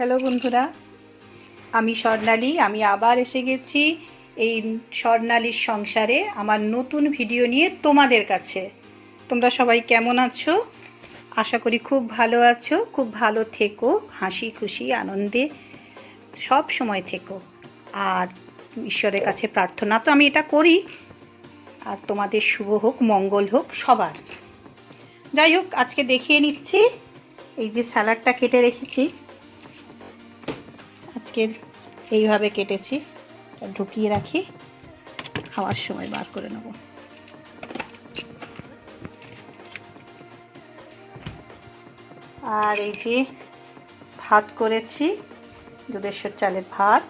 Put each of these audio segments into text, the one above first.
Hello বন্ধুরা, আমি স্বর্ণালী, আমি আবার এসে গেছি এই স্বর্ণালীর সংসারে আমার নতুন ভিডিও নিয়ে তোমাদের কাছে। তোমরা সবাই কেমন আছো? আশা করি খুব ভালো আছো, খুব ভালো থেকো, হাসি খুশি, আনন্দে সব সময় থেকো। আর ঈশ্বরের কাছে প্রার্থনা তো আমি এটা করি। আর তোমাদের শুভ হোক, মঙ্গল হোক, সবার। যাই হোক, আজকে দেখিয়ে নিচ্ছি, এই যে স্যালাডটা কেটে রেখেছি। আজকে এইভাবে কেটেছি ঢুকিয়ে রাখি, খাওয়ার সময় বার করে নেব। আর এই যে ভাত করেছি দুধেশ্বর চালের ভাত,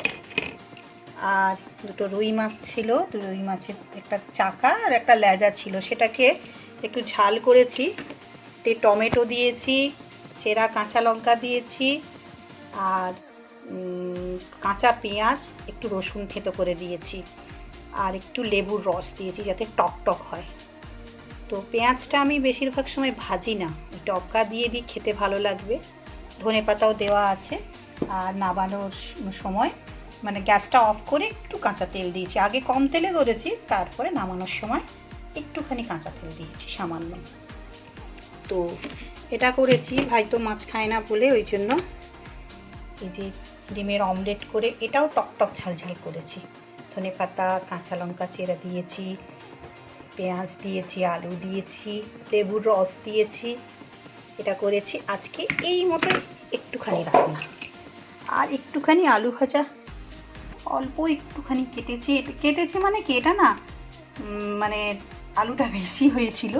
আর দুটো রুই মাছ ছিল দু রুই মাছের একটা চাকা আর একটা লেজা ছিল। সেটাকে একটু ঝাল করেছি, তে টমেটো দিয়েছি, চেরা, কাঁচা লঙ্কা দিয়েছি, আর কাঁচা পেঁয়াজ, একটু রসুন থেতো করে দিয়েছি আর একটু লেবুর রস দিয়েছি যাতে টক টক হয়। তো পেঁয়াজটা আমি বেশিরভাগ সময় ভাজি না টপকা দিয়ে দিই, খেতে ভালো লাগবে। ধনে পাতাও দেওয়া আছে আর নাবানোর সময় মানে গ্যাসটা অফ করে একটু কাঁচা তেল দিয়েছি। আগে কম তেলে ধরেছি, তারপরে নামানোর সময় একটুখানি কাঁচা তেল দিয়েছি সামান্য। তো এটা করেছি, ভাই তো মাছ খায় না বলে, ওই জন্য এই যে ডিমের অমলেট করে এটাও টকটক ঝাল ঝাল করেছি। ধনে পাতা, কাঁচা লঙ্কা চেরা দিয়েছি, পেঁয়াজ দিয়েছি, আলু দিয়েছি, লেবুর রস দিয়েছি। এটা করেছি আজকে এই মতো একটুখানি রান্না। আর একটুখানি আলু ভাজা, অল্প একটুখানি কেটেছি। কেটেছি মানে কি এটা না মানে আলুটা বেশি হয়েছিল।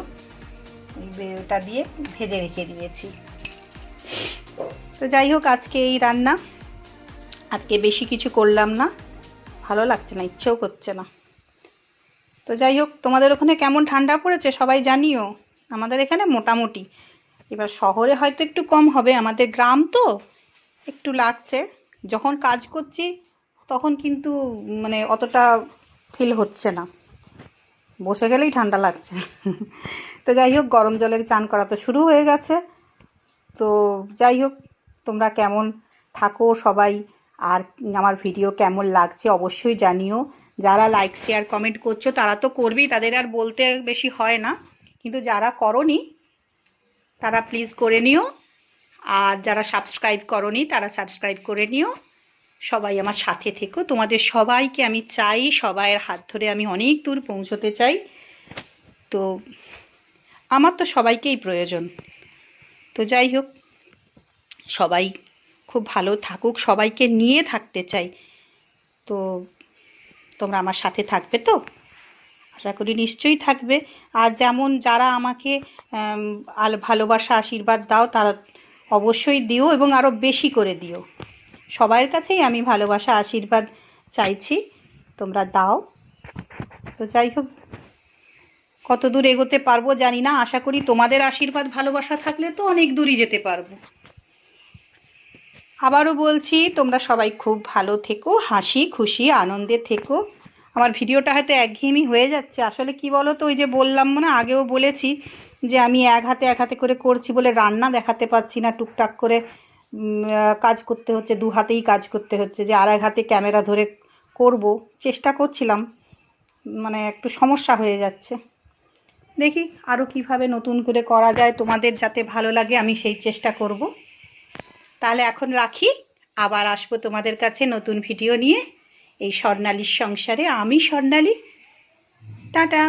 ওটা দিয়ে ভেজে রেখে দিয়েছি। তো যাই হোক, আজকে এই রান্না। আজকে বেশি কিছু করলাম না। ভালো লাগছে না, ইচ্ছেও করছে না। তো যাই হোক, তোমাদের ওখানে কেমন ঠান্ডা পড়েছে সবাই জানিও। আমাদের এখানে মোটামুটি। এবার শহরে হয়তো একটু কম হবে, আমাদের গ্রাম তো একটু লাগছে। যখন কাজ করছি, তখন কিন্তু মানে অতটা ফিল হচ্ছে না। বসে গেলেই ঠান্ডা লাগছে। তো যাই হোক, গরম জলে চান করা তো শুরু হয়ে গেছে। তো যাই হোক তোমরা কেমন থাকো সবাই? আর আমার ভিডিও কেমন লাগছে অবশ্যই জানিও। যারা লাইক শেয়ার কমেন্ট করছ, তারা তো করবেই, তাদের আর বলতে বেশি হয় না। কিন্তু যারা করনি, তারা প্লিজ করে নিও। আর যারা সাবস্ক্রাইব করনি, তারা সাবস্ক্রাইব করে নিও। সবাই আমার সাথে থেকো। তোমাদের সবাইকে আমি চাই, সবাইয়ের হাত ধরে আমি অনেক দূর পৌঁছতে চাই। তো আমার তো সবাইকেই প্রয়োজন। তো যাই হোক সবাই খুব ভালো থাকুক সবাইকে নিয়ে থাকতে চাই। তো তোমরা আমার সাথে থাকবে তো? আশা করি নিশ্চয়ই থাকবে। আর যেমন যারা আমাকে আম, আল ভালোবাসা আশীর্বাদ দাও তারা অবশ্যই দিও এবং আরও বেশি করে দিও। সবার কাছেই আমি ভালোবাসা আশীর্বাদ চাইছি। তোমরা দাও। তো যাই হোক কত দূর এগোতে পারব জানি না। আশা করি তোমাদের আশীর্বাদ ভালোবাসা থাকলে তো অনেক দূরই যেতে পারব। আবারও বলছি, তোমরা সবাই খুব ভালো থেকো, হাসি, খুশি, আনন্দে থেকো। আমার ভিডিওটা হয়তো একঘেয়েমি হয়ে যাচ্ছে। আসলে কি বলো তো ওই যে বললাম না, আগেও বলেছি যে আমি এক হাতে এক হাতে করে করছি বলে রান্না দেখাতে পাচ্ছি না, টুকটাক করে কাজ করতে হচ্ছে, দু হাতেই কাজ করতে হচ্ছে, যে আর এক হাতে ক্যামেরা ধরে করব। চেষ্টা করছিলাম মানে একটু সমস্যা হয়ে যাচ্ছে। দেখি আরও কীভাবে নতুন করে করা যায়, তোমাদের যাতে ভালো লাগে আমি সেই চেষ্টা করব। তাহলে এখন রাখি। আবার আসব তোমাদের কাছে নতুন ভিডিও নিয়ে। এই স্বর্ণালীর সংসারে। আমি স্বর্ণালী। টাটা।